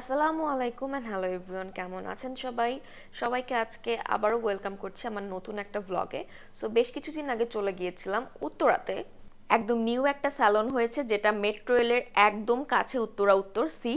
আসসালামু আলাইকুম and hello everyone কেমন আছেন সবাই? সবাইকে আজকে আবারও ওয়েলকাম করছি আমার নতুন একটা ভ্লগে সো বেশ কিছুদিন আগে চলে গিয়েছিলাম উত্তরাতে। একদম নিউ একটা স্যালন হয়েছে যেটা মেট্রো রেলের একদম কাছে উত্তরা উত্তর সি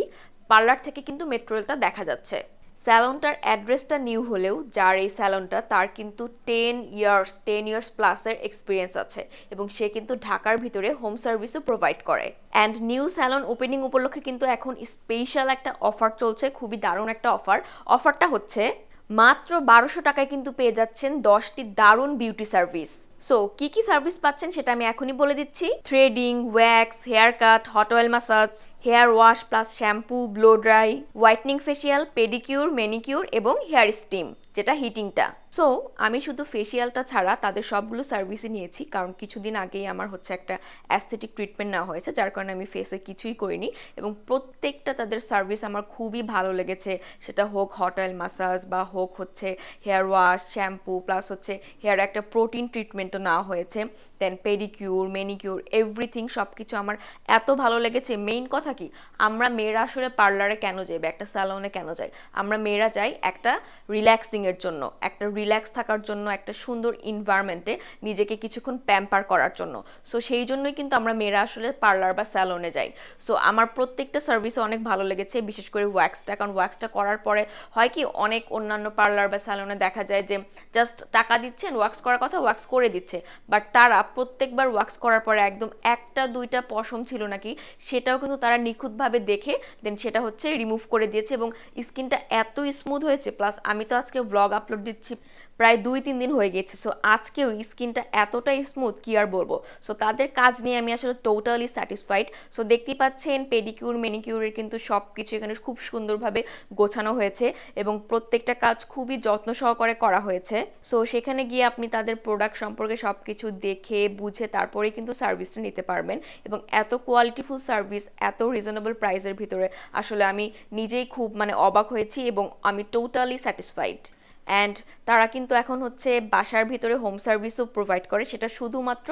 পার্লার থেকে কিন্তু মেট্রো রেলটা দেখা যাচ্ছে। স্যালনটার অ্যাড্রেসটা নিউ হলেও যার এই স্যালনটা, তার কিন্তু টেন ইয়ার্স টেন ইয়ার্স প্লাসের এক্সপিরিয়েন্স আছে এবং সে কিন্তু ঢাকার ভিতরে হোম সার্ভিসও প্রোভাইড করে। অ্যান্ড নিউ স্যালন ওপেনিং উপলক্ষে কিন্তু এখন স্পেশাল একটা অফার চলছে, খুবই দারুণ একটা অফার অফারটা হচ্ছে, মাত্র বারোশো টাকায় কিন্তু পেয়ে যাচ্ছেন দশটি দারুণ বিউটি সার্ভিস সো কি কি সার্ভিস পাচ্ছেন সেটা আমি এখনই বলে দিচ্ছি। Threading wax hair cut hot oil massage hair wash plus shampoo blow dry whitening facial pedicure manicure এবং হেয়ার স্টিম যেটা হিটিংটা সো আমি শুধু ফেসিয়ালটা ছাড়া তাদের সবগুলো সার্ভিসই নিয়েছি, কারণ কিছুদিন আগেই আমার হচ্ছে একটা অ্যাস্থেটিক ট্রিটমেন্ট নেওয়া হয়েছে, যার কারণে আমি ফেসে কিছুই করিনি। এবং প্রত্যেকটা তাদের সার্ভিস আমার খুবই ভালো লেগেছে, সেটা হোক হট অয়েল মাসাজ বা হোক হচ্ছে হেয়ার ওয়াশ শ্যাম্পু প্লাস হচ্ছে হেয়ার একটা প্রোটিন ট্রিটমেন্টও নেওয়া হয়েছে দেন পেডিকিউর মেনিকিউর এভরিথিং সব কিছু আমার এত ভালো লেগেছে। মেইন কথা কি, আমরা মেয়েরা আসলে পার্লারে কেন যাই বা একটা স্যালনে কেন যাই? আমরা মেয়েরা যাই একটা রিল্যাক্সিংয়ের জন্য, একটা রিল্যাক্স থাকার জন্য একটা সুন্দর ইনভায়রনমেন্টে নিজেকে কিছুক্ষণ প্যাম্পার করার জন্য। সো সেই জন্যই কিন্তু আমরা মেয়েরা আসলে পার্লার বা স্যালনে যাই। সো আমার প্রত্যেকটা সার্ভিসে অনেক ভালো লেগেছে, বিশেষ করে ওয়্যাক্সটা কারণ ওয়্যাক্সটা করার পরে হয় কি, অনেক অন্যান্য পার্লার বা স্যালনে দেখা যায় যে জাস্ট টাকা দিচ্ছেন ওয়াক্স করার কথা ওয়াক্স করে দিচ্ছে। বাট তারা প্রত্যেকবার ওয়াক্স করার পরে একদম একটা, দুইটা পশম ছিল নাকি, সেটাও কিন্তু তারা নিখুঁতভাবে দেখে দেন সেটা হচ্ছে রিমুভ করে দিয়েছে এবং স্কিনটা এত স্মুথ হয়েছে। প্লাস আমি তো আজকে ব্লগ আপলোড দিচ্ছি প্রায় দুই, তিন দিন হয়ে গেছে। সো আজকেও স্কিনটা এতটাই স্মুথ কি আর বলব? সো তাদের কাজ নিয়ে আমি আসলে টোটালি স্যাটিসফাইড সো দেখতেই পাচ্ছেন পেডিকিউর মেনিকিউরের কিন্তু সব কিছু এখানে খুব সুন্দরভাবে গোছানো হয়েছে এবং প্রত্যেকটা কাজ খুবই যত্ন সহকারে করা হয়েছে। সো সেখানে গিয়ে আপনি তাদের প্রোডাক্ট সম্পর্কে সব কিছু দেখে, বুঝে তারপরে কিন্তু সার্ভিসটা নিতে পারবেন। এবং এত কোয়ালিটিফুল সার্ভিস এত রিজনেবল প্রাইসের ভিতরে আসলে আমি নিজেই খুব মানে অবাক হয়েছি এবং আমি টোটালি স্যাটিসফাইড অ্যান্ড তারা কিন্তু এখন হচ্ছে বাসার ভিতরে হোম সার্ভিসও প্রোভাইড করে, সেটা শুধুমাত্র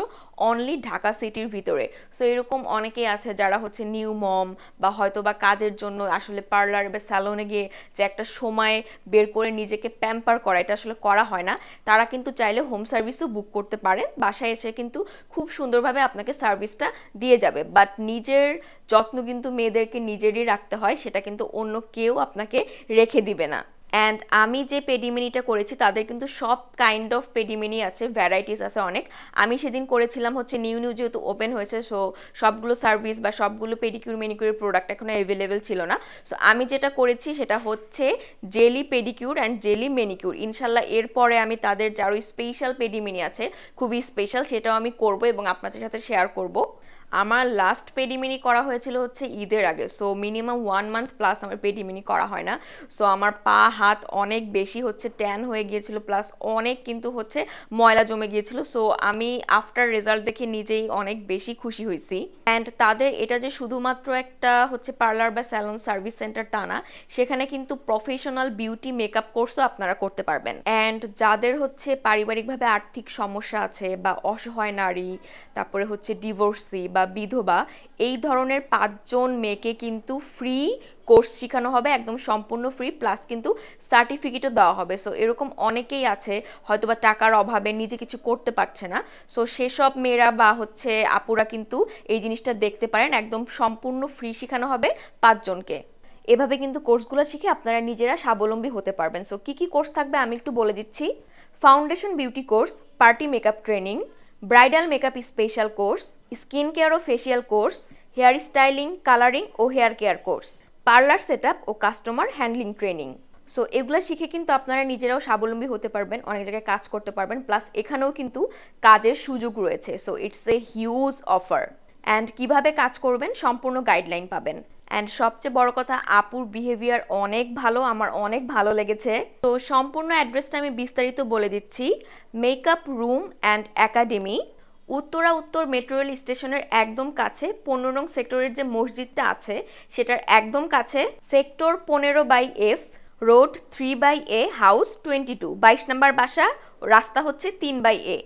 অনলি ঢাকা সিটির ভিতরে। সো এরকম অনেকেই আছে যারা হচ্ছে নিউ মম বা হয়তো বা কাজের জন্য আসলে পার্লার বা স্যালনে গিয়ে যে একটা সময় বের করে নিজেকে প্যাম্পার করা, এটা আসলে করা হয় না। তারা কিন্তু চাইলে হোম সার্ভিসও বুক করতে পারে, বাসায় এসে কিন্তু খুব সুন্দরভাবে আপনাকে সার্ভিসটা দিয়ে যাবে। বাট নিজের যত্ন কিন্তু মেয়েদেরকে নিজেরই রাখতে হয়, সেটা কিন্তু অন্য কেউ আপনাকে রেখে দিবে না। অ্যান্ড আমি যে পেডিমিনিটা করেছি, তাদের কিন্তু সব কাইন্ড অফ পেডিমিনি আছে ভ্যারাইটিস আছে অনেক। আমি সেদিন করেছিলাম হচ্ছে নিউ নিউ যেহেতু ওপেন হয়েছে সো সবগুলো সার্ভিস বা সবগুলো পেডিকিউর মেনিকিউরের প্রোডাক্ট এখনও অ্যাভেলেবেল ছিল না। সো আমি যেটা করেছি, সেটা হচ্ছে jelly pedicure and jelly manicure ইনশাল্লাহ এরপরে আমি তাদের যারও স্পেশাল পেডিমিনি আছে, খুবই স্পেশাল সেটাও আমি করব এবং আপনাদের সাথে শেয়ার করব। আমার লাস্ট পেডিমিনি করা হয়েছিল হচ্ছে ঈদের আগে। So minimum one month plus আমার পেডিমিনি করা হয় না। সো আমার পা, হাত অনেক বেশি হচ্ছে ট্যান হয়ে গিয়েছিল প্লাস অনেক কিন্তু হচ্ছে ময়লা জমে গিয়েছিল। সো আমি আফটার রেজাল্ট দেখে নিজেই অনেক বেশি খুশি হয়েছি। অ্যান্ড তাদের এটা যে শুধুমাত্র একটা হচ্ছে পার্লার বা স্যালন সার্ভিস সেন্টার তা না, সেখানে কিন্তু প্রফেশনাল বিউটি মেকআপ কোর্সও আপনারা করতে পারবেন। অ্যান্ড যাদের হচ্ছে পারিবারিকভাবে আর্থিক সমস্যা আছে বা অসহায় নারী, তারপরে হচ্ছে ডিভোর্সি বা বিধবা, এই ধরনের পাঁচজন মেয়েকে কিন্তু ফ্রি কোর্স শেখানো হবে, একদম সম্পূর্ণ ফ্রি প্লাস কিন্তু সার্টিফিকেটও দেওয়া হবে। সো এরকম অনেকেই আছে হয়তো বা টাকার অভাবে নিজে কিছু করতে পারছে না। সো সেসব মেয়েরা বা হচ্ছে আপুরা কিন্তু এই জিনিসটা দেখতে পারেন, একদম সম্পূর্ণ ফ্রি শেখানো হবে পাঁচজনকে। এভাবে কিন্তু কোর্সগুলো শিখে আপনারা নিজেরা স্বাবলম্বী হতে পারবেন। সো কী কী কোর্স থাকবে আমি একটু বলে দিচ্ছি। Foundation beauty course party makeup training bridal makeup special course, skin care ও facial course, hair styling, colouring ও hair care course, parlour set ও কাস্টমার হ্যান্ডলিং ট্রেনিং। সো, এগুলো শিখে কিন্তু আপনারা নিজেরাও স্বাবলম্বী হতে পারবেন, অনেক জায়গায় কাজ করতে পারবেন, প্লাস এখানেও কিন্তু কাজের সুযোগ রয়েছে। So it's a huge offer and কীভাবে কাজ করবেন, সম্পূর্ণ গাইডলাইন পাবেন। অ্যান্ড সবচেয়ে বড় কথা, আপুর বিহেভিয়ার অনেক ভালো, আমার অনেক ভালো লেগেছে। তো সম্পূর্ণ অ্যাড্রেসটা আমি বিস্তারিত বলে দিচ্ছি। Makeup room and academy Uttara উত্তর মেট্রো রেল স্টেশনের একদম কাছে, পনেরো নং সেক্টরের যে মসজিদটা আছে, সেটার একদম কাছে সেক্টর পনেরো by F road three by A house twenty two বাইশ নাম্বার বাসা, রাস্তা হচ্ছে তিন বাই এ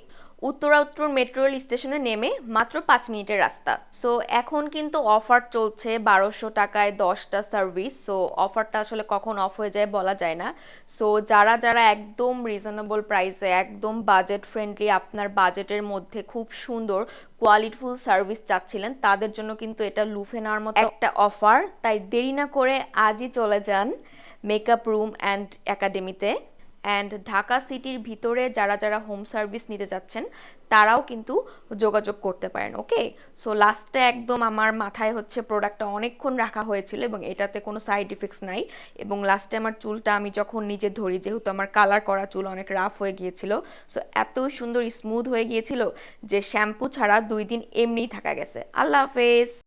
উত্তরা উত্তর মেট্রো রেল স্টেশনে নেমে মাত্র পাঁচ মিনিটের রাস্তা। সো এখন কিন্তু অফার চলছে বারোশো টাকায় দশটা সার্ভিস সো অফারটা আসলে কখন অফ হয়ে যায় বলা যায় না। সো যারা যারা একদম রিজনেবল প্রাইসে একদম বাজেট ফ্রেন্ডলি আপনার বাজেটের মধ্যে খুব সুন্দর কোয়ালিটিফুল সার্ভিস চাচ্ছিলেন, তাদের জন্য কিন্তু এটা লুফে নেওয়ার মতো একটা অফার তাই দেরি না করে আজই চলে যান মেকআপ রুম অ্যান্ড একাডেমিতে অ্যান্ড ঢাকা সিটির ভিতরে যারা যারা হোম সার্ভিস নিতে যাচ্ছেন, তারাও কিন্তু যোগাযোগ করতে পারেন ওকে সো লাস্টে একদম আমার মাথায় হচ্ছে প্রোডাক্টটা অনেকক্ষণ রাখা হয়েছিল এবং এটাতে কোনো সাইড ইফেক্টস নাই। এবং লাস্টে আমার চুলটা আমি যখন নিজে ধরি, যেহেতু আমার কালার করা চুল অনেক রাফ হয়ে গিয়েছিল সো এত সুন্দর স্মুথ হয়ে গিয়েছিল যে শ্যাম্পু ছাড়া দুই দিন এমনিই থাকা গেছে। আল্লাহ হাফেজ!